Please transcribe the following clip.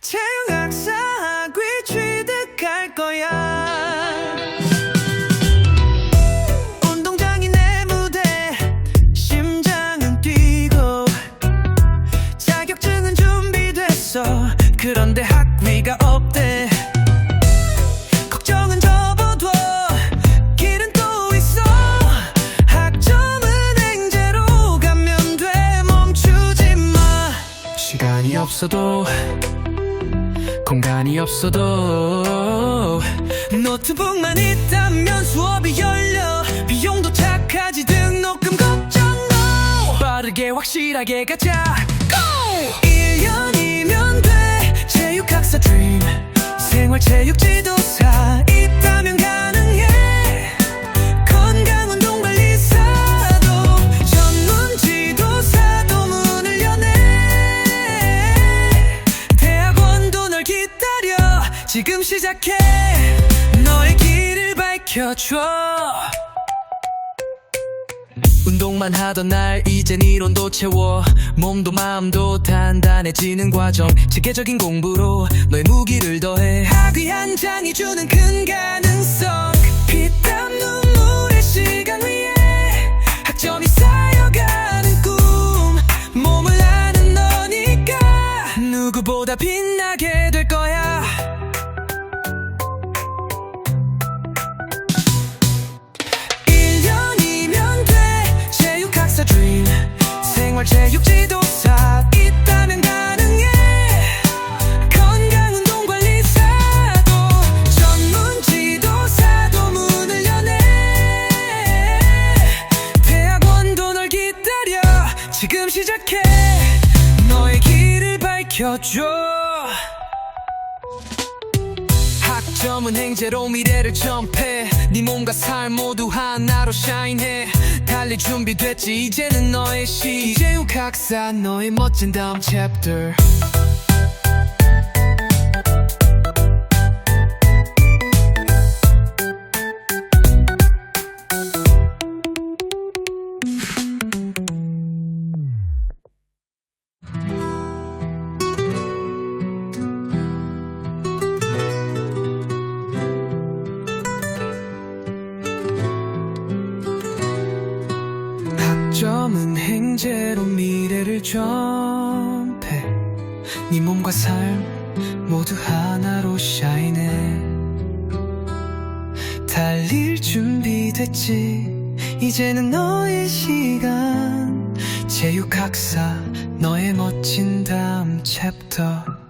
체육학사학위 취득할 거야. 운동장이 내 무대 심장은 뛰고 자격증은 준비됐어. 그런데 학위가 없대. 걱정은 접어둬. 길은 또 있어. 학점은 행제로 가면 돼. 멈추지 마. 시간이 없어도 공간이 없어도 노트북만 있다면 수업이 열려. 비용도 착하지 등록금 걱정 no 빠르게 확실하게 가자. Go! 1년이면 돼. 체육학사 dream. 생활체육 지도사 지금 시작해. 너의 길을 밝혀줘. 운동만 하던 날 이젠 이론도 채워. 몸도 마음도 단단해지는 과정. 체계적인 공부로 너의 무기를 더해. 학위 한 장이 주는 큰 가능성. 피땀 눈물의 시간 위에 학점이 쌓여가는 꿈. 몸을 아는 너니까 누구보다 빛나게 지금 시작해. 너의 길을 밝혀줘. 학점은 행제로 미래를 점패 네 몸과 삶 모두 하나로 샤인해 달리 준비됐지. 이제는 너의 시. 이재욱 학사 너의 멋진 다음 챕터 점은 행제로 미래를 점패 네 몸과 삶 모두 하나로 샤인해 달릴 준비됐지. 이제는 너의 시간. 체육학사 너의 멋진 다음 챕터